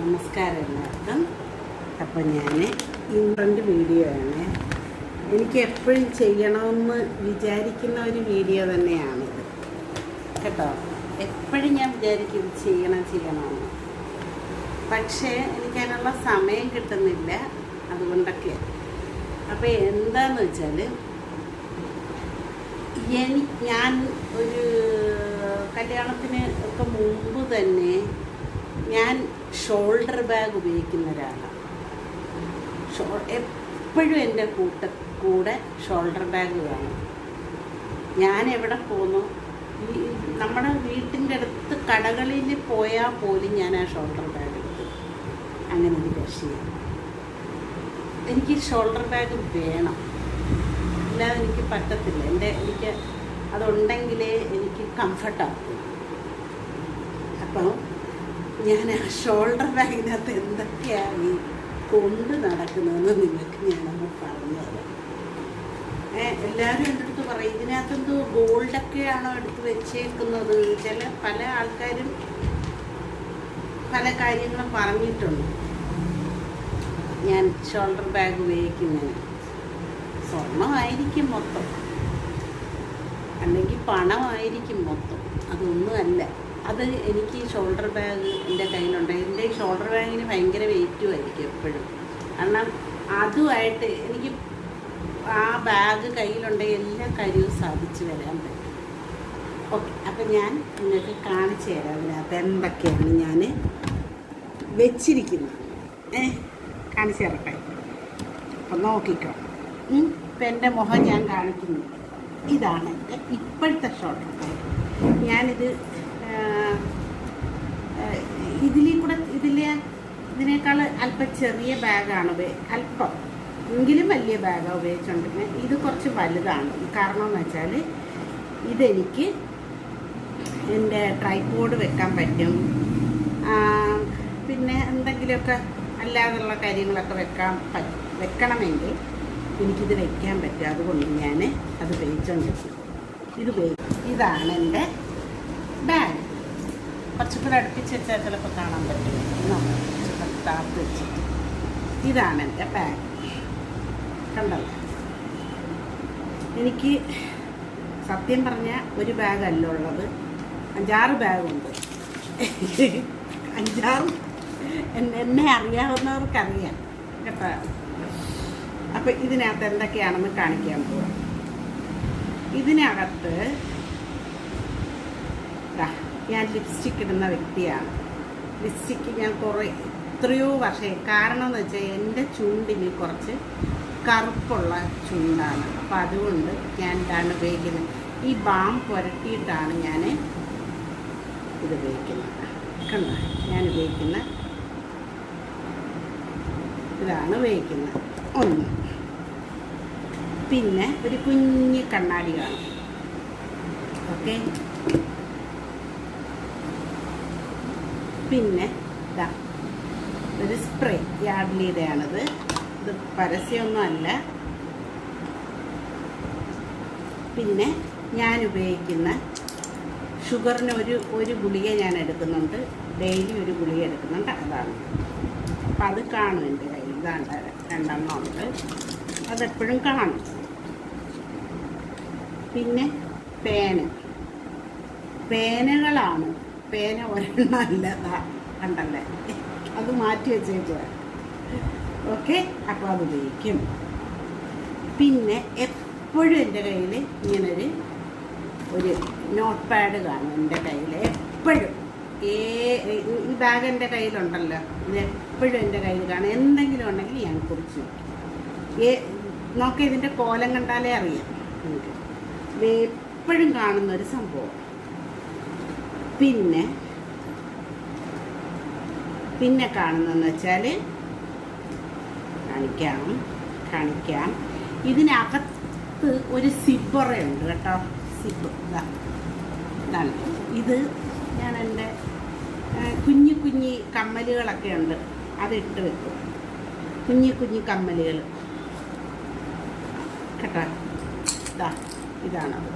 നമസ്കാരം എല്ലാവർക്കും. അപ്പം ഞാൻ ഇംഗ്ലണ്ട് വീഡിയോ ആണ്. എനിക്ക് എപ്പോഴും ചെയ്യണമെന്ന് വിചാരിക്കുന്ന ഒരു വീഡിയോ തന്നെയാണിത്. കേട്ടോ? എപ്പോഴും ഞാൻ വിചാരിക്കും ചെയ്യണം ചെയ്യണമെന്ന്. പക്ഷേ എനിക്കതിനുള്ള സമയം കിട്ടുന്നില്ല അതുകൊണ്ടൊക്കെ. അപ്പോൾ എന്താന്ന് വെച്ചാൽ എനി ഞാൻ ഒരു കല്യാണത്തിന് ഒക്കെ മുമ്പ് തന്നെ ഞാൻ ഷോൾഡർ ബാഗ് ഉപയോഗിക്കുന്ന ഒരാളാണ് ഷോ എപ്പോഴും എന്റെ കൂട്ട കൂടെ ഷോൾഡർ ബാഗ് കാണും ഞാൻ എവിടെ പോന്നു നമ്മുടെ വീട്ടിന്റെ അടുത്ത് കടകളിൽ പോയാൽ പോലും ഞാൻ ആ ഷോൾഡർ ബാഗ് എടുക്കും അങ്ങനെ ഒരു രക്ഷയാണ് എനിക്ക് ഷോൾഡർ ബാഗ് വേണം. അല്ലാതെ എനിക്ക് പറ്റത്തില്ല. എന്റെ എനിക്ക് അതുണ്ടെങ്കിലേ എനിക്ക് കംഫർട്ടാകും അപ്പം ഞാൻ ആ ഷോൾഡർ ബാഗിനകത്ത് എന്തൊക്കെയാണ് ഈ കൊണ്ട് നടക്കുന്നതെന്ന് നിങ്ങൾക്ക് ഞാനൊന്ന് പറഞ്ഞു തരാം. എല്ലാവരും എന്റെ അടുത്ത് പറയും ഇതിനകത്തെന്തോ ഗോൾഡൊക്കെയാണോ എടുത്ത് വെച്ചേക്കുന്നത്? ചില പല ആൾക്കാരും പല കാര്യങ്ങളും പറഞ്ഞിട്ടുണ്ട്. ഞാൻ ഷോൾഡർ ബാഗ് ഉപയോഗിക്കുന്നതിന്. സ്വർണമായിരിക്കും മൊത്തം. അല്ലെങ്കിൽ പണമായിരിക്കും മൊത്തം. അതൊന്നുമല്ല. അത് എനിക്ക് ഷോൾഡർ ബാഗ് എന്റെ കയ്യിലുണ്ട്. എന്റെ ഷോൾഡർ ബാഗിന് ഭയങ്കര വെയിറ്റും ആയിരിക്കും എപ്പോഴും. കാരണം അതുമായിട്ട് എനിക്ക് ആ ബാഗ് കയ്യിലുണ്ടെങ്കിൽ എല്ലാ കാര്യവും സാധിച്ചു വരാൻ പറ്റും. ഓക്കെ അപ്പം ഞാൻ നിങ്ങൾക്ക് കാണിച്ചു തരാം അതിനകത്ത് എന്തൊക്കെയാണ് ഞാൻ വെച്ചിരിക്കുന്നത്. ഏ കാണിച്ചു തരട്ടെ. അപ്പം നോക്കിക്കോ. ഇപ്പം എന്റെ മുഖം ഞാൻ കാണിക്കുന്നു. ഇതാണ് എന്റെ ഇപ്പോഴത്തെ ഷോർട്ട് ഞാനിത് ഇതിലേ കൂടെ ഇതിലെ ഇതിനേക്കാൾ അല്പം ചെറിയ ബാഗാണ് അല്പം എങ്കിലും വലിയ ബാഗാണ് ഉപയോഗിച്ചുകൊണ്ടിരുന്നത് ഇത് കുറച്ച് വലുതാണ്. കാരണം എന്ന് വെച്ചാൽ ഇതെനിക്ക് എന്റെ ട്രൈപോഡ് വെക്കാൻ പറ്റും. പിന്നെ എന്തെങ്കിലുമൊക്കെ അല്ലാതെയുള്ള കാര്യങ്ങളൊക്കെ വെക്കാൻ വെക്കണമെങ്കിൽ എനിക്കിത് വെക്കാൻ പറ്റും. അതുകൊണ്ട് ഞാൻ അത് ഉപയോഗിച്ചുകൊണ്ടിരിക്കും ഇത് ഉപയോഗിക്കും ഇതാണ് എന്റെ ബാഗ്. കുറച്ചുകൂടെ അടുപ്പിച്ച് വെച്ചാൽ ചിലപ്പോൾ കാണാൻ പറ്റും. താത്ത് വെച്ചിട്ട്. ഇതാണ് എന്റെ ബാഗ് കണ്ടല്ലോ എനിക്ക് സത്യം പറഞ്ഞാൽ ഒരു ബാഗല്ല ഉള്ളത്. അഞ്ചാറ് ബാഗുണ്ട്. അഞ്ചാറ് എന്നെ അറിയാവുന്നവർക്കറിയാം. കേട്ടോ? അപ്പം ഇതിനകത്ത് എന്തൊക്കെയാണെന്ന് കാണിക്കാൻ പോവാം. ഇതിനകത്ത് ഞാൻ ലിപ്സ്റ്റിക് ഇടുന്ന വ്യക്തിയാണ്. ലിപ്സ്റ്റിക് ഞാൻ കുറേ എത്രയോ വർഷം കാരണം എന്ന് വെച്ചാൽ എന്റെ ചുണ്ടിന് കുറച്ച് കറുപ്പുള്ള ചുണ്ടാണ്. അപ്പം അതുകൊണ്ട് ഞാൻ ഇതാണ് ഉപയോഗിക്കുന്നത്. ഈ ബാം പുരട്ടിയിട്ടാണ് ഞാൻ ഇത് ഉപയോഗിക്കുന്നത്. കണ്ടോ? ഞാൻ ഉപയോഗിക്കുന്ന ഇതാണ് ഉപയോഗിക്കുന്നത്. ഒന്ന്. പിന്നെ ഒരു കുഞ്ഞ് കണ്ണാടി കാണും. ഓക്കെ? പിന്നെ ഇതാ ഒരു സ്പ്രേ യാർഡ്ലിയുടെയാണിത് ഇത് പരസ്യമൊന്നുമല്ല പിന്നെ ഞാൻ ഉപയോഗിക്കുന്ന ഷുഗറിന് ഒരു ഒരു ഗുളിക ഞാൻ എടുക്കുന്നുണ്ട്. ഡെയിലി ഒരു ഗുളിക എടുക്കുന്നുണ്ട്. അതാണ്. അപ്പം അത് കാണും എന്റെ കയ്യിൽ. ഇതാണ്ട് രണ്ടെണ്ണം ഉണ്ട്. അതെപ്പോഴും കാണും. പിന്നെ പേന. പേനകളാണ് പേന ഒരെണ്ണമല്ല കണ്ടല്ലേ? അത് മാറ്റി വെച്ചേക്കുക ഓക്കെ അപ്പോൾ അത് ഉപയോഗിക്കും. പിന്നെ എപ്പോഴും എന്റെ കയ്യിൽ ഇങ്ങനൊരു ഒരു നോട്ട് പാഡ് കാണും എന്റെ കയ്യിൽ എപ്പോഴും. ഏ ഈ ബാഗ് എന്റെ കയ്യിലുണ്ടല്ലോ. ഇത് എപ്പോഴും എന്റെ കയ്യിൽ കാണും. എന്തെങ്കിലും ഉണ്ടെങ്കിൽ ഞാൻ കുറിച്ച് ഏ നോക്കി ഇതിന്റെ കോലം കണ്ടാലേ അറിയാം. എനിക്ക് എപ്പോഴും കാണുന്ന ഒരു സംഭവം. പിന്നെ പിന്നെ കാണുന്നതെന്ന് വെച്ചാൽ കാണിക്കാം കാണിക്കാം. ഇതിനകത്ത് ഒരു സിബറയുണ്ട് കേട്ടോ. സിബ് ഇതാ ഇതാണ്. ഇത് ഞാൻ എന്റെ കുഞ്ഞു കുഞ്ഞി കമ്മലുകളൊക്കെ ഉണ്ട്. അതിട്ട് വെക്കും. കുഞ്ഞു കുഞ്ഞു കമ്മലുകൾ കേട്ടോ? ഇതാ ഇതാണത്.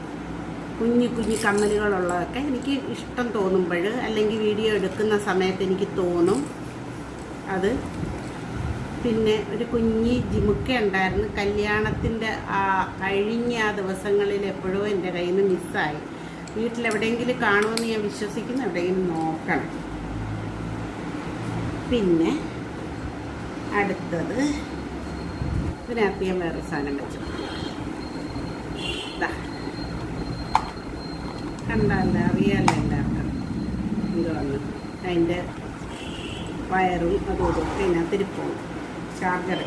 കുഞ്ഞു കുഞ്ഞു കമ്മലുകളുള്ളതൊക്കെ എനിക്ക് ഇഷ്ടം തോന്നുമ്പോൾ അല്ലെങ്കിൽ വീഡിയോ എടുക്കുന്ന സമയത്ത് എനിക്ക് തോന്നും അത്. പിന്നെ ഒരു കുഞ്ഞി ജിമുക്ക ഉണ്ടായിരുന്നു. കല്യാണത്തിന്റെ ആ കഴിഞ്ഞ ആ ദിവസങ്ങളിൽ എപ്പോഴോ എന്റെ കയ്യിൽ നിന്ന് മിസ്സായി. വീട്ടിലെവിടെയെങ്കിലും കാണുമെന്ന് ഞാൻ വിശ്വസിക്കുന്നു. എവിടെയെങ്കിലും നോക്കണം. പിന്നെ അടുത്തത് ഇതിനകത്ത് ഞാൻ വേറെ സാധനം വെച്ചു. കണ്ടല്ല അറിയാമല്ലോ എല്ലാവർക്കും എന്തുവാണ് അതിന്റെ വയറും അതും ഒക്കെ ഇതിനകത്ത് ചാർജർ.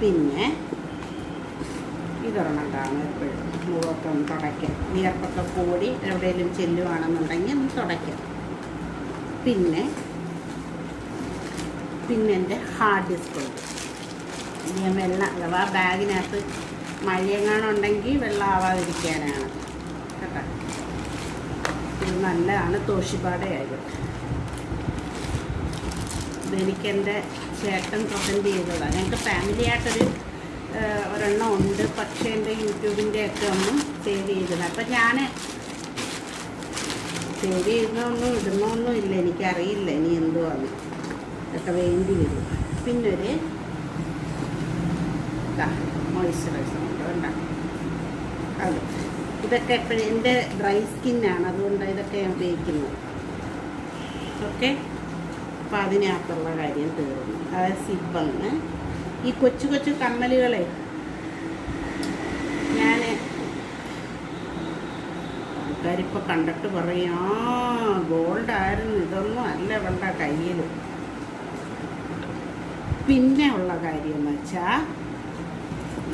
പിന്നെ ഇതൊരെണ്ണം കാണും എപ്പോഴും. മുഖമൊക്കെ ഒന്ന് തുടയ്ക്കാം. വിയർപ്പൊക്കെ കൂടി എവിടെയെങ്കിലും ചെല്ലുവാണെന്നുണ്ടെങ്കിൽ ഒന്ന് തുടയ്ക്കാം. പിന്നെ പിന്നെ എന്റെ ഹാർഡ് ഡിസ്ക് ഉണ്ട്. ഞാൻ വെള്ളം അഥവാ ബാഗിനകത്ത് മഴയെങ്ങാണുണ്ടെങ്കിൽ വെള്ളം ആവാതിരിക്കാനാണ്. നല്ലതാണ് തോഷിപ്പാടയായത്. എനിക്ക് എന്റെ ചേട്ടൻ പ്രസന്റ് ചെയ്തതാണ് ഞങ്ങൾക്ക് ഫാമിലി ആയിട്ടൊരു ഒരെണ്ണം ഉണ്ട്. പക്ഷേ എന്റെ യൂട്യൂബിന്റെ ഒക്കെ ഒന്നും സേവ് ചെയ്തത് അപ്പം ഞാൻ സേവ് ചെയ്യുന്നൊന്നും ഇടുന്നൊന്നും ഇല്ല. എനിക്കറിയില്ല ഇനി എന്തുവാന്ന്. ഒക്കെ വേണ്ടി വരും. പിന്നൊരു മോയ്സ്ചറൈസർ ഉണ്ട് വേണ്ട അത്. ഇതൊക്കെ എപ്പോഴും എന്റെ ഡ്രൈ സ്കിന്നാണ് അതുകൊണ്ട് ഇതൊക്കെ ഞാൻ ഉപയോഗിക്കുന്നത് ഓക്കെ അപ്പം അതിനകത്തുള്ള കാര്യം തീർന്നു. അതായത് സിബന്ന് ഈ കൊച്ചു കൊച്ചു കമ്മലുകളെ ഞാൻ ആൾക്കാരിപ്പോൾ കണ്ടിട്ട് പറയും ആ ഗോൾഡായിരുന്നു ഇതൊന്നും അല്ല വേണ്ട കയ്യിൽ. പിന്നെ ഉള്ള കാര്യം എന്ന് വെച്ചാൽ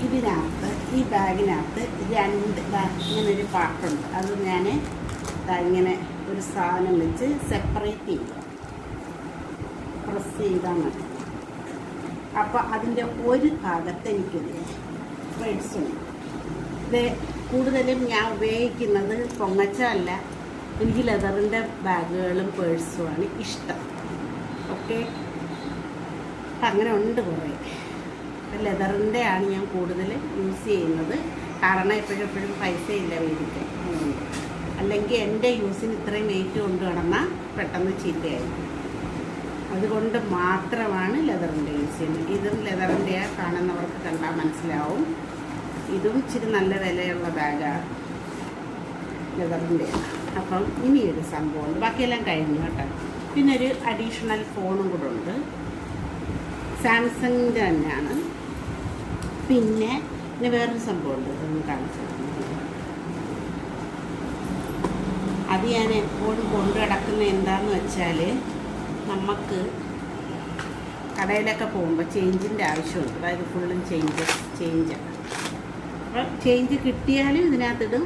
ഇതിനകത്ത് ഈ ബാഗിനകത്ത് രണ്ട് ഇങ്ങനെ ഇങ്ങനൊരു പാട്ടുണ്ട്. അത് ഞാൻ ഇങ്ങനെ ഒരു സാധനം വെച്ച് സെപ്പറേറ്റ് ചെയ്യുക പ്രസ് ചെയ്താൽ മതി. അപ്പോൾ അതിന്റെ ഒരു ഭാഗത്ത് എനിക്കൊരു പേഴ്സുണ്ട് ഇത് കൂടുതലും ഞാൻ ഉപയോഗിക്കുന്നത് പൊങ്ങച്ചല്ല. എനിക്ക് ലെതറിന്റെ ബാഗുകളും പേഴ്സുമാണ് ഇഷ്ടം. ഓക്കെ? അങ്ങനെ ഉണ്ട് കുറേ. ലെതറിന്റെ ആണ് ഞാൻ കൂടുതൽ യൂസ് ചെയ്യുന്നത്. കാരണം എപ്പോഴും എപ്പോഴും പൈസ ഇല്ല അതുകൊണ്ട്. അല്ലെങ്കിൽ എന്റെ യൂസിന് ഇത്രയും വെയിറ്റ് കൊണ്ട് കിടന്നാൽ പെട്ടെന്ന് ചീത്തയായി. അതുകൊണ്ട് മാത്രമാണ് ലെതറിന്റെ യൂസ് ചെയ്യുന്നത്. ഇതും ലെതറിന്റെ കാണുന്നവർക്ക് കണ്ടാൽ മനസ്സിലാവും. ഇതും ഇച്ചിരി നല്ല വിലയുള്ള ബാഗാണ് ലെതറിന്റെ അപ്പം ഇനിയൊരു സംഭവമുണ്ട് ബാക്കിയെല്ലാം കഴിഞ്ഞു കേട്ടോ. പിന്നെ ഒരു അഡീഷണൽ ഫോണും കൂടെ ഉണ്ട്. സാംസങ്ങിന്റെ തന്നെയാണ്. പിന്നെ പിന്നെ വേറൊരു സംഭവമുണ്ട്. ഇതൊന്ന് കാണിച്ചു. അത് ഞാൻ എപ്പോഴും കൊണ്ടു കിടക്കുന്ന എന്താന്ന് വെച്ചാൽ നമുക്ക് കടയിലൊക്കെ പോകുമ്പോൾ ചേഞ്ചിന്റെ ആവശ്യമുണ്ട്. അതായത് ഫുള്ളും ചേഞ്ച് ചേഞ്ചാണ് അപ്പോൾ ചേഞ്ച് കിട്ടിയാലും ഇതിനകത്തിടും.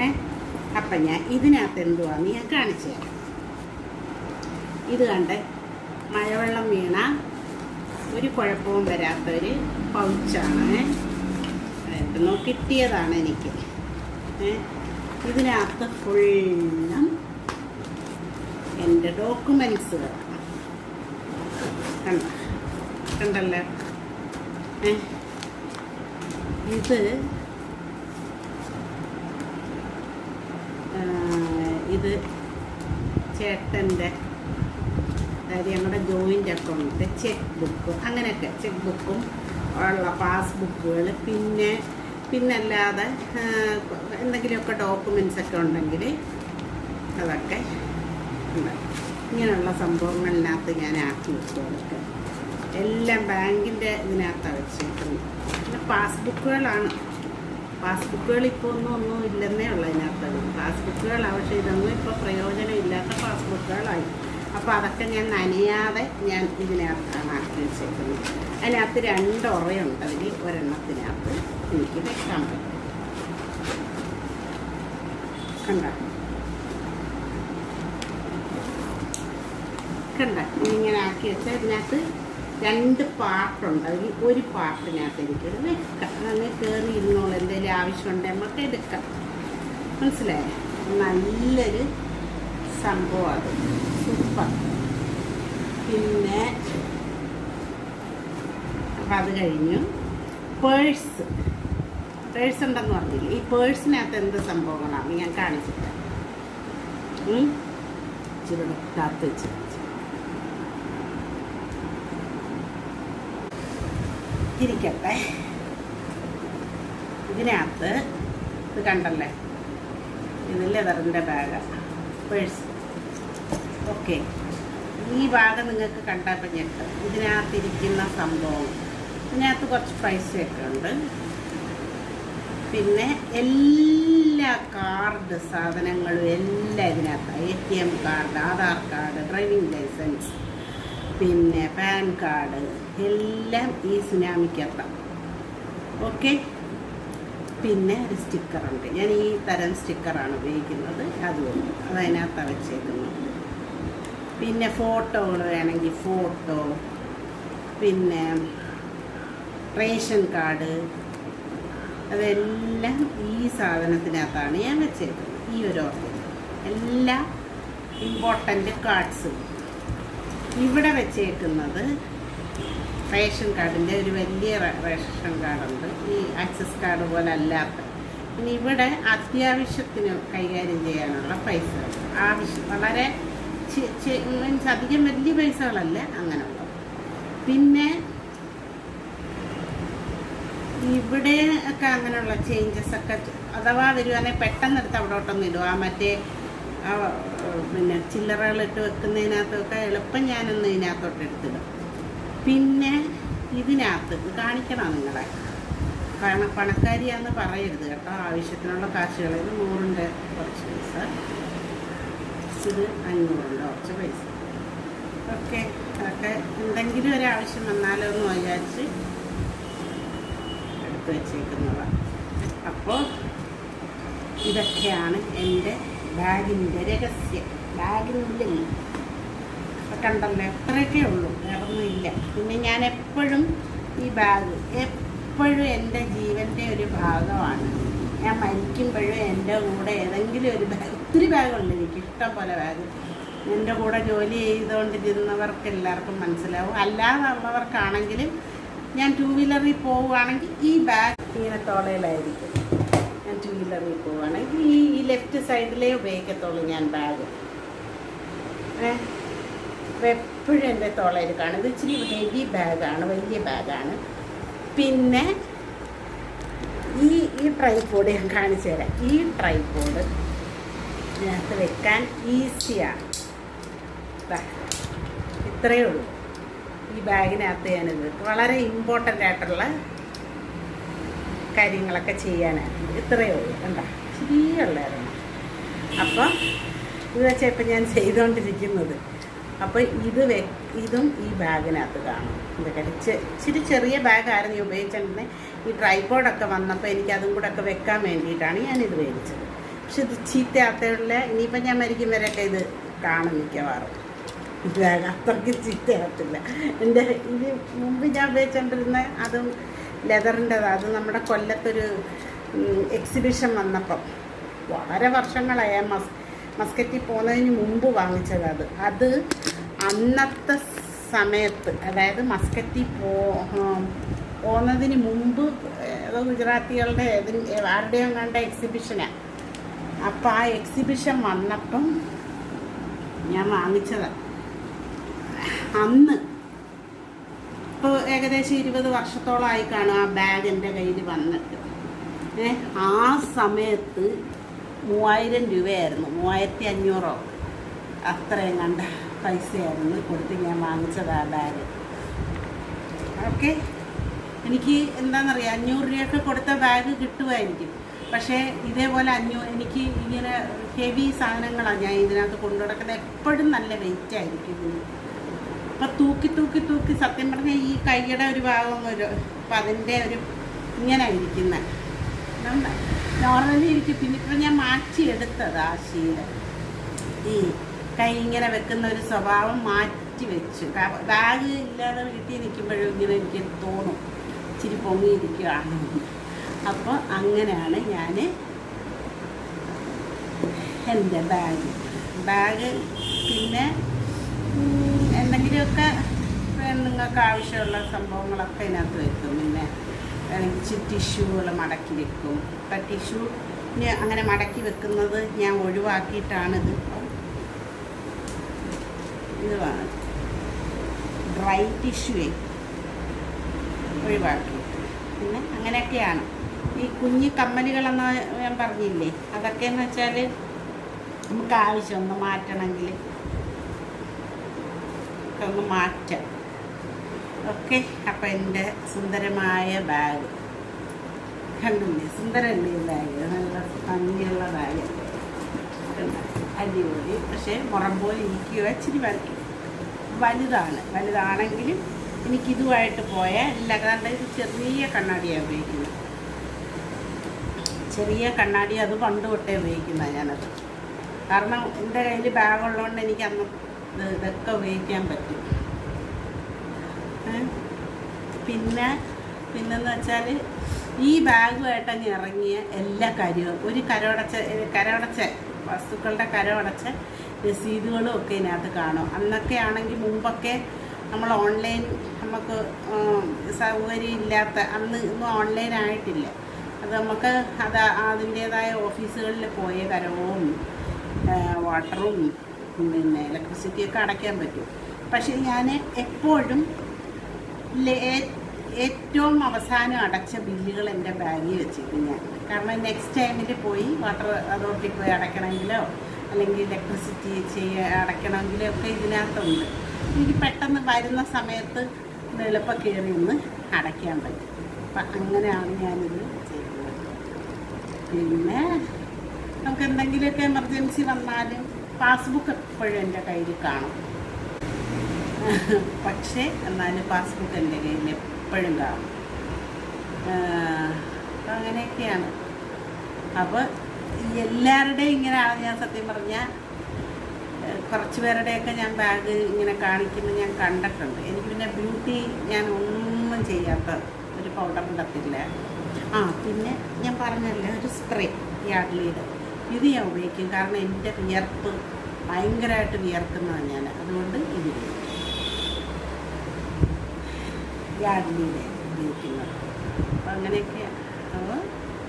ഏ? അപ്പം ഞാൻ ഇതിനകത്ത് എന്തുവാന്ന് ഞാൻ കാണിച്ചു തരാം. ഇത് കണ്ടേ മഴവെള്ളം വീണ ഒരു കുഴപ്പവും വരാത്തൊരു പൗച്ചാണ്. എവിടുന്നോ കിട്ടിയതാണ് എനിക്ക്. ഇതിനകത്ത് ഫുള്ളും എന്റെ ഡോക്യുമെൻസുകളാണ് കണ്ട? കണ്ടല്ലോ? ഇത് ഇത് ചേട്ടന്റെ അതായത് ഞങ്ങളുടെ ജോയിന്റ് അക്കൗണ്ട് ചെക്ക് ബുക്ക് അങ്ങനെയൊക്കെ ചെക്ക് ബുക്കും ഉള്ള പാസ്ബുക്കുകൾ പിന്നെ പിന്നല്ലാതെ എന്തെങ്കിലുമൊക്കെ ഡോക്യുമെൻസ് ഒക്കെ ഉണ്ടെങ്കിൽ അതൊക്കെ ഉണ്ട് ഇങ്ങനെയുള്ള സംഭവങ്ങളിനകത്ത് ഞാൻ ആക്കി വെച്ചു എല്ലാം ബാങ്കിന്റെ ഇതിനകത്താണ് വെച്ചിരിക്കുന്നത്. പിന്നെ പാസ്ബുക്കുകളാണ് പാസ്ബുക്കുകൾ ഇപ്പോൾ ഒന്നും ഒന്നും ഇല്ലെന്നേ ഉള്ളൂ അതിനകത്ത് പാസ്ബുക്കുകളാണ് പക്ഷേ ഇതൊന്നും ഇപ്പോൾ പ്രയോജനമില്ലാത്ത പാസ്ബുക്കുകളായി അപ്പോൾ അതൊക്കെ ഞാൻ നനയാതെ ഞാൻ ഇതിനകത്താണ് ആക്കി വെച്ചേക്കുന്നത് അതിനകത്ത് രണ്ട് ഉറയുണ്ട് അതിൽ ഒരെണ്ണത്തിനകത്ത് എനിക്ക് വെക്കാൻ പറ്റും. കണ്ട? കണ്ട? ഇങ്ങനെ ആക്കി വെച്ചാൽ ഇതിനകത്ത് രണ്ട് പാർട്ടുണ്ട്. അതിൽ ഒരു പാർട്ടിനകത്ത് എനിക്കത് വെക്കാം. അങ്ങനെ കയറി ഇരുന്നോളൂ എന്തെങ്കിലും ആവശ്യമുണ്ടെങ്കിൽ നമുക്ക് എടുക്കാം. മനസ്സിലായേ? നല്ലൊരു സംഭവം പിന്നെ അപ്പം അത് കഴിഞ്ഞു. പേഴ്സ് പേഴ്സ് ഉണ്ടെന്ന് പറഞ്ഞില്ല? ഈ പേഴ്സിനകത്ത് എന്ത് സംഭവങ്ങളാണ്? ഞാൻ കാണിച്ചിട്ട്. ഇച്ചിരി കാത്ത് വെച്ച് ഇരിക്കട്ടെ. ഇതിനകത്ത് ഇത് കണ്ടല്ലേ? ഇതിൽ ലെതറിന്റെ ബാഗ് പേഴ്സ് ഓക്കെ. ഈ ഭാഗം നിങ്ങൾക്ക് കണ്ടപ്പോൾ ഞെട്ടും ഇതിനകത്തിരിക്കുന്ന സംഭവം. ഇതിനകത്ത് കുറച്ച് പൈസയൊക്കെ ഉണ്ട്. പിന്നെ എല്ലാ കാർഡ് സാധനങ്ങളും എല്ലാം ഇതിനകത്ത്. A T M card Aadhaar card driving licence പിന്നെ പാൻ കാർഡ് എല്ലാം ഈ സുനാമിക്കകത്താണ് ഓക്കെ? പിന്നെ ഒരു സ്റ്റിക്കറുണ്ട് ഞാൻ ഈ തരം സ്റ്റിക്കറാണ് ഉപയോഗിക്കുന്നത്. അതുകൊണ്ട് അതിനകത്ത് വെച്ചേക്കുന്നത്. പിന്നെ ഫോട്ടോകൾ വേണമെങ്കിൽ ഫോട്ടോ പിന്നെ റേഷൻ കാർഡ് അതെല്ലാം ഈ സാധനത്തിനകത്താണ് ഞാൻ വെച്ചേക്കുന്നത്. ഈ ഒരു ഓർഡർ എല്ലാ ഇമ്പോർട്ടന്റ് കാർഡ്സും ഇവിടെ വെച്ചേക്കുന്നത് റേഷൻ കാർഡിന്റെ ഒരു വലിയ റേഷൻ കാർഡുണ്ട്. ഈ ആക്സസ് കാർഡ് പോലെ അല്ലാത്ത. പിന്നെ ഇവിടെ അത്യാവശ്യത്തിന് കൈകാര്യം ചെയ്യാനുള്ള പൈസ ആവശ്യം വളരെ മീൻസ് അധികം വലിയ പൈസകളല്ല അങ്ങനെയുള്ളത് പിന്നെ ഇവിടെ ഒക്കെ അങ്ങനെയുള്ള ചേഞ്ചസ് ഒക്കെ അഥവാ വരുവാണെങ്കിൽ പെട്ടെന്ന് എടുത്ത് അവിടോട്ടൊന്നും ഇടും ആ മറ്റേ ആ, പിന്നെ ചില്ലറകളിട്ട് വെക്കുന്നതിനകത്തൊക്കെ എളുപ്പം ഞാനൊന്ന് ഇതിനകത്തോട്ട് എടുത്തിടും. പിന്നെ ഇതിനകത്ത് ഇത് കാണിക്കണം നിങ്ങളെ? കാരണം പണക്കാരിയാന്ന് പറയരുത് കേട്ടോ. ആവശ്യത്തിനുള്ള കാശുകളിൽ നൂറിന്റെ കുറച്ച് പൈസ. ഇത് അഞ്ഞൂറുണ്ടോ? കുറച്ച് പൈസ ഓക്കെ. അതൊക്കെ എന്തെങ്കിലും ഒരു ആവശ്യം വന്നാലോ എന്ന് വിചാരിച്ച് എടുത്ത് വെച്ചേക്കുന്നതാണ് അപ്പോൾ ഇതൊക്കെയാണ് എന്റെ ബാഗിന്റെ രഹസ്യം. ബാഗിനുള്ളിൽ ഇപ്പൊ കണ്ടല്ലോ എത്രയൊക്കെ ഉള്ളൂ. വേറൊന്നും ഇല്ല. പിന്നെ ഞാൻ എപ്പോഴും ഈ ബാഗ് എപ്പോഴും എന്റെ ജീവന്റെ ഒരു ഭാഗമാണ്. ഞാൻ മരിക്കുമ്പോഴും എന്റെ കൂടെ ഏതെങ്കിലും ഒരു ബാഗ് ഒത്തിരി ബാഗുണ്ട്. എനിക്ക് ഇഷ്ടം പോലെ ബാഗ് എന്റെ കൂടെ ജോലി ചെയ്തുകൊണ്ടിരുന്നവർക്ക് എല്ലാവർക്കും മനസ്സിലാവും. അല്ലാതുള്ളവർക്കാണെങ്കിലും ഞാൻ ടൂ വീലറിൽ പോവുകയാണെങ്കിൽ ഈ ബാഗ് ഇങ്ങനെ തോളയിലായിരിക്കും ഞാൻ ടൂ വീലറിൽ പോവുകയാണെങ്കിൽ ഈ ഈ ലെഫ്റ്റ് സൈഡിലേ ഉപയോഗിക്കത്തുള്ളൂ ഞാൻ ബാഗ് എപ്പോഴും എന്റെ തോളയിൽ കാണും. ഇത് ഇച്ചിരി ഹെവി ബാഗാണ് വലിയ ബാഗാണ് പിന്നെ ഈ ഈ ട്രൈപോഡ് ഞാൻ കാണിച്ചു തരാം. ഈ ട്രൈപോഡ് ഇതിനകത്ത് വെക്കാൻ ഈസിയാണ് ഇത്രയേ ഉള്ളൂ. ഈ ബാഗിനകത്ത് ഞാനിത്. വളരെ ഇമ്പോർട്ടന്റ് ആയിട്ടുള്ള കാര്യങ്ങളൊക്കെ ചെയ്യാനായിട്ട് ഇത്രയേ ഉള്ളൂ കണ്ടോ? ചെറിയുള്ളായിരുന്നു അപ്പോൾ ഇത് വെച്ചാൽ ഇപ്പം ഞാൻ ചെയ്തുകൊണ്ടിരിക്കുന്നത് അപ്പോൾ ഇത് വെ ഇതും ഈ ബാഗിനകത്ത് കാണും. ഇതൊക്കെ ഇച്ചിരി ചെറിയ ബാഗായിരുന്നു ഈ ഉപയോഗിച്ചിട്ടുണ്ടെങ്കിൽ ഈ ട്രൈപോഡൊക്കെ വന്നപ്പോൾ എനിക്ക് അതും കൂടെ ഒക്കെ വെക്കാൻ വേണ്ടിയിട്ടാണ് ഞാനിത് മേടിച്ചത്. പക്ഷെ ഇത് ചീത്തയാകത്തുള്ള ഇനിയിപ്പം ഞാൻ മരിക്കും വരെയൊക്കെ ഇത് കാണും മിക്കവാറും. ബാഗ് അത്രയ്ക്ക് ചീത്തയാകത്തില്ല എന്റെ ഇത് മുമ്പ് ഞാൻ ഉപയോഗിച്ചുകൊണ്ടിരുന്ന അതും ലെതറിന്റെതാണ് അത് നമ്മുടെ കൊല്ലത്തൊരു എക്സിബിഷൻ വന്നപ്പം. വളരെ വർഷങ്ങളായ മസ് മസ്കറ്റിൽ പോകുന്നതിന് മുമ്പ് വാങ്ങിച്ചത് അത്. അത് അന്നത്തെ സമയത്ത് അതായത് മസ്കറ്റി പോ പോകുന്നതിന് മുമ്പ് ഏതോ ഗുജറാത്തികളുടെ ഏതെങ്കിലും ആരുടെയും കണ്ട എക്സിബിഷനാണ് അപ്പോൾ ആ എക്സിബിഷൻ വന്നപ്പം ഞാൻ വാങ്ങിച്ചതാണ് അന്ന്. ഇപ്പോൾ ഏകദേശം ഇരുപത് വർഷത്തോളമായി കാണും ആ ബാഗ് എന്റെ കയ്യിൽ വന്നിട്ട്. ഏ ആ സമയത്ത് മൂവായിരം രൂപയായിരുന്നു. മൂവായിരത്തി അഞ്ഞൂറോ അത്രയും കണ്ട പൈസയായിരുന്നു കൊടുത്ത് ഞാൻ വാങ്ങിച്ചത് ആ ബാഗ് ഓക്കെ? എനിക്ക് എന്താണെന്നറിയാം അഞ്ഞൂറ് രൂപയൊക്കെ കൊടുത്ത ബാഗ് കിട്ടുമായിരിക്കും പക്ഷേ ഇതേപോലെ അഞ്ഞൂറ് എനിക്ക് ഇങ്ങനെ ഹെവി സാധനങ്ങളാണ് ഞാൻ ഇതിനകത്ത് കൊണ്ടു നടക്കുന്നത് എപ്പോഴും നല്ല വെയിറ്റ് ആയിരിക്കും അപ്പം തൂക്കി തൂക്കി തൂക്കി സത്യം പറഞ്ഞാൽ ഈ കൈയുടെ ഒരു ഭാഗം ഒരു അപ്പം അതിന്റെ ഒരു ഇങ്ങനെ ഇരിക്കുന്നത് നോർമലി ഇരിക്കും പിന്നെ ഇപ്പം ഞാൻ മാറ്റി എടുത്തത് ശീലം. ഈ കൈ ഇങ്ങനെ വെക്കുന്ന ഒരു സ്വഭാവം മാറ്റി വെച്ചു. ബാഗ് ഇല്ലാതെ വീട്ടിൽ നിൽക്കുമ്പോഴും ഇങ്ങനെ എനിക്ക് തോന്നും. ഇച്ചിരി പൊങ്ങിയിരിക്കുകയാണ് അപ്പോൾ അങ്ങനെയാണ് ഞാൻ എന്റെ ബാഗ്. ബാഗ് പിന്നെ എന്തെങ്കിലുമൊക്കെ നിങ്ങൾക്ക് ആവശ്യമുള്ള സംഭവങ്ങളൊക്കെ ഇതിനകത്ത് വെക്കും. പിന്നെ വേണമെങ്കിൽ ടിഷ്യൂകൾ മടക്കി വെക്കും. ഇപ്പം ടിഷ്യൂ അങ്ങനെ മടക്കി വെക്കുന്നത് ഞാൻ ഒഴിവാക്കിയിട്ടാണിത് ഇത്. ഡ്രൈ ടിഷ്യൂവേ. ഒഴിവാക്കി. പിന്നെ അങ്ങനെയൊക്കെയാണ്. ഈ കുഞ്ഞു കമ്മലുകളെന്ന് ഞാൻ പറഞ്ഞില്ലേ? അതൊക്കെ എന്ന് വെച്ചാൽ നമുക്ക് ആവശ്യം ഒന്ന് മാറ്റണമെങ്കിൽ ഒന്ന് മാറ്റാം ഓക്കെ? അപ്പം എന്റെ സുന്ദരമായ ബാഗ് കണ്ടില്ലേ? സുന്ദരമല്ലേ ബാഗ് നല്ല ഭംഗിയുള്ള ബാഗ് അടിപൊളി. പക്ഷേ മുറം പോലെ ഇരിക്കുക ഇച്ചിരി വലിയ വലുതാണ്. വലുതാണെങ്കിലും എനിക്കിതുമായിട്ട് പോയാൽ എല്ലാ കാരണം ഇത് ചെറിയ കണ്ണാടിയാണ് ഉപയോഗിക്കുന്നത്. ചെറിയ കണ്ണാടി അത് പണ്ട് തൊട്ടേ ഉപയോഗിക്കുന്നത് ഞാനത്. കാരണം എന്റെ കയ്യിൽ ബാഗ് ഉള്ളതുകൊണ്ട് എനിക്ക് അന്ന് ഇത് ഇതൊക്കെ ഉപയോഗിക്കാൻ പറ്റും. പിന്നെ പിന്നെന്ന് വെച്ചാൽ ഈ ബാഗുമായിട്ട് അങ്ങ് ഇറങ്ങിയ എല്ലാ കാര്യവും ഒരു കരമടച്ച കരമടച്ച വസ്തുക്കളുടെ കരമടച്ച രസീതുകളും ഒക്കെ ഇതിനകത്ത് കാണും. അന്നൊക്കെ ആണെങ്കിൽ മുമ്പൊക്കെ നമ്മൾ ഓൺലൈൻ നമുക്ക് സൗകര്യം ഇല്ലാത്ത അന്ന് ഇന്നും ഓൺലൈൻ ആയിട്ടില്ല. അത് നമുക്ക് അത് അതിന്റേതായ ഓഫീസുകളിൽ പോയ കരവും വാട്ടറും പിന്നെ ഇലക്ട്രിസിറ്റിയൊക്കെ അടയ്ക്കാൻ പറ്റും. പക്ഷേ ഞാൻ എപ്പോഴും ഏറ്റവും അവസാനം അടച്ച ബില്ലുകൾ എന്റെ ബാഗിൽ വെച്ചിരിക്കും ഞാൻ. കാരണം നെക്സ്റ്റ് ടൈമിൽ പോയി വാട്ടർ അതോറിറ്റിയിൽ പോയി അടയ്ക്കണമെങ്കിലോ അല്ലെങ്കിൽ ഇലക്ട്രിസിറ്റി ചെയ്യ അടയ്ക്കണമെങ്കിലോ ഒക്കെ ഇതിനകത്തുണ്ട്. എനിക്ക് പെട്ടെന്ന് വരുന്ന സമയത്ത് എളുപ്പം കയറി ഒന്ന് അടയ്ക്കാൻ പറ്റും. അപ്പം അങ്ങനെയാണ് ഞാനിത് പിന്നെ നമുക്ക് എന്തെങ്കിലുമൊക്കെ എമർജൻസി വന്നാലും പാസ്ബുക്ക് എപ്പോഴും എന്റെ കയ്യിൽ കാണും. പക്ഷേ എന്നാലും പാസ്ബുക്ക് എന്റെ കയ്യിൽ എപ്പോഴും കാണും. അപ്പം അങ്ങനെയൊക്കെയാണ്. അപ്പോൾ എല്ലാവരുടെയും ഇങ്ങനെയാണ് ഞാൻ സത്യം പറഞ്ഞാൽ കുറച്ച് പേരുടെയൊക്കെ ഞാൻ ബാഗ് ഇങ്ങനെ കാണിക്കുന്നത് ഞാൻ കണ്ടിട്ടുണ്ട്. എനിക്ക് പിന്നെ ബ്യൂട്ടി ഞാൻ ഒന്നും ചെയ്യാത്ത ഒരു പൗഡർ ഇടത്തില്ല ആ പിന്നെ ഞാൻ പറഞ്ഞല്ലേ ഒരു സ്പ്രേ യാഡ്ലിയുടെ ഇത് ഞാൻ ഉപയോഗിക്കും. കാരണം എന്റെ വിയർപ്പ് ഭയങ്കരമായിട്ട് വിയർക്കുന്നതാണ് ഞാൻ. അതുകൊണ്ട് ഇത് യാഡ്ലിയുടെ ഉപയോഗിക്കുന്നത്. അപ്പം അങ്ങനെയൊക്കെ അപ്പോൾ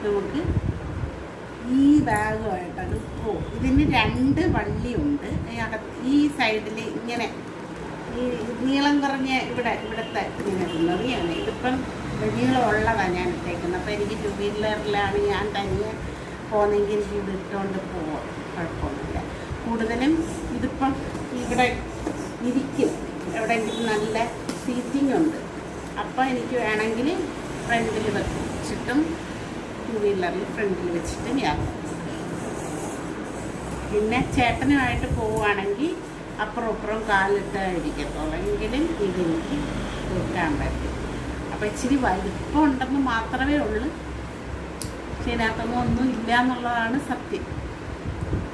നമുക്ക് ഈ ബാഗുമായിട്ടത് ഓ ഇതിന് രണ്ട് വള്ളിയുണ്ട് ഈ സൈഡിൽ ഇങ്ങനെ ഈ നീളം കുറഞ്ഞ ഇവിടെ ഇവിടുത്തെ ഇങ്ങനെ തുന്നറിയാണ് ഇതിപ്പം നീളമുള്ളതാണ് ഞാൻ ഇട്ടേക്കുന്നത്. അപ്പോൾ എനിക്ക് ടു വീലറിലാണ് ഞാൻ തനിയെ പോകുന്നെങ്കിൽ എനിക്ക് ഇത് ഇട്ടുകൊണ്ട് പോവാം? കുഴപ്പമൊന്നുമില്ല. കൂടുതലും ഇതിപ്പം ഇവിടെ ഇരിക്കും. എവിടെയെങ്കിലും നല്ല സീറ്റിംഗ് ഉണ്ട്. അപ്പോൾ എനിക്ക് വേണമെങ്കിൽ ഫ്രണ്ടിൽ വെച്ചിട്ടും ടു വീലറിൽ ഫ്രണ്ടിൽ വെച്ചിട്ട് ഞാൻ പിന്നെ ചേട്ടനുമായിട്ട് പോവുകയാണെങ്കിൽ അപ്പുറം അപ്പുറം കാലിട്ട് ഇരിക്കത്തുള്ളൂ. എങ്കിലും ഇതെനിക്ക് കൊടുക്കാൻ പറ്റും. അപ്പോൾ ഇച്ചിരി വലിപ്പം ഉണ്ടെന്ന് മാത്രമേ ഉള്ളൂ. ശരിയാത്തൊന്നും ഒന്നും ഇല്ല എന്നുള്ളതാണ് സത്യം.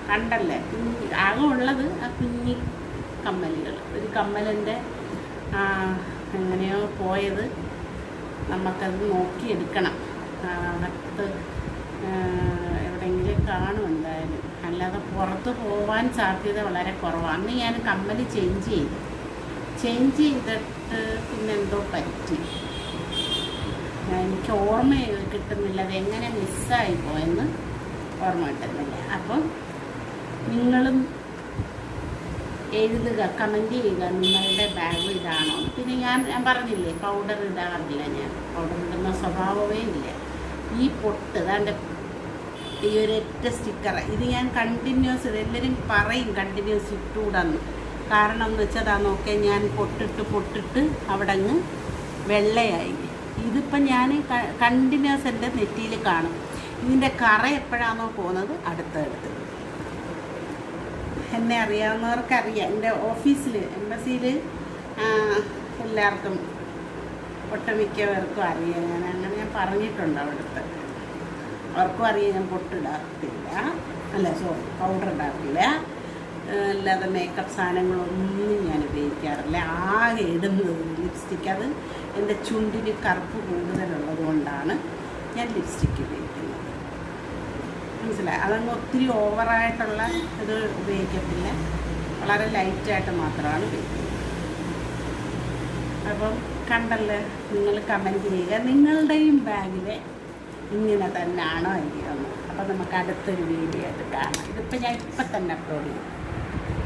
കണ്ടല്ലേ? കുഞ്ഞി- ആകെ ഉള്ളത് ആ കുഞ്ഞി കമ്മലുകൾ. ഒരു കമ്മലിന്റെ എങ്ങനെയോ പോയത് നമുക്കത് നോക്കിയെടുക്കണം. അകത്ത് എവിടെയെങ്കിലും കാണും എന്തായാലും. അല്ലാതെ പുറത്ത് പോകാൻ സാധ്യത വളരെ കുറവാണ് അന്ന് ഞാൻ കമ്മൽ ചേഞ്ച് ചെയ്തു. ചേഞ്ച് ചെയ്തിട്ട് പിന്നെന്തോ പറ്റി. എനിക്ക് ഓർമ്മ കിട്ടുന്നില്ല. അതെങ്ങനെ മിസ്സായി പോയെന്ന് ഓർമ്മ കിട്ടുന്നില്ല. അപ്പം നിങ്ങളും എഴുതുക കമന്റ് ചെയ്യുക നിങ്ങളുടെ ബാഗ് ഇതാണോ? പിന്നെ ഞാൻ ഞാൻ പറഞ്ഞില്ലേ പൗഡർ ഇടാറില്ല ഞാൻ. പൗഡർ ഇടുന്ന സ്വഭാവമേ ഇല്ല. ഈ പൊട്ട് അതാണ്ട് ഈ ഒരു ഒറ്റ സ്റ്റിക്കർ ഇത് ഞാൻ കണ്ടിന്യൂസ് എല്ലാവരും പറയും കണ്ടിന്യൂസ് ഇട്ടുകൂടാന്ന് കാരണം എന്ന് വെച്ചാൽ അതാ നോക്കിയാൽ ഞാൻ പൊട്ടിട്ട് പൊട്ടിട്ട് അവിടെ അങ്ങ് വെള്ളയായി. ഇതിപ്പം ഞാൻ കണ്ടിന്യൂസ് എന്റെ നെറ്റിയിൽ കാണും. ഇതിന്റെ കറ എപ്പോഴാണോ പോകുന്നത് അടുത്തടുത്ത്. എന്നെ അറിയാവുന്നവർക്കറിയാം. എന്റെ ഓഫീസിൽ എംബസിയിൽ എല്ലാവർക്കും ഒട്ടുമിക്കവർക്കും അറിയാം. ഞാൻ അങ്ങനെ ഞാൻ പറഞ്ഞിട്ടുണ്ട് അവിടുത്തെ. അവർക്കും അറിയാം ഞാൻ പൊട്ടിടാറില്ല അല്ല സോറി പൗഡർ ഇടാറില്ല അല്ലാതെ മേക്കപ്പ് സാധനങ്ങളൊന്നും ഞാൻ ഉപയോഗിക്കാറില്ല. ആകെ ഇടുന്നത് ലിപ്സ്റ്റിക് അത് എന്റെ ചുണ്ടിന് കറുപ്പ് കൂടുതലുള്ളത് കൊണ്ടാണ് ഞാൻ ലിപ്സ്റ്റിക്ക് ഉപയോഗിക്കുന്നത്. മനസ്സിലായി? അതങ്ങ് ഒത്തിരി ഓവറായിട്ടുള്ള ഇത് ഉപയോഗിക്കത്തില്ല. വളരെ ലൈറ്റായിട്ട് മാത്രമാണ് ഉപയോഗിക്കുന്നത്. അപ്പം കണ്ടല്ലേ നിങ്ങൾ കമന്റ് ചെയ്യുക. നിങ്ങളുടെയും ബാഗിൽ ഇങ്ങനെ തന്നെയാണോ ഇല്ലയോന്ന് അപ്പം നമുക്ക് അടുത്തൊരു വീഡിയോ ആയിട്ട് കാണാം. ഇതിപ്പോൾ ഞാൻ ഇപ്പം തന്നെ അപ്ലോഡ് ചെയ്യും.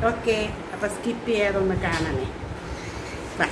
ഓക്കെ അപ്പം സ്കിപ്പ് ചെയ്യാതൊന്ന് കാണണേ. ബൈ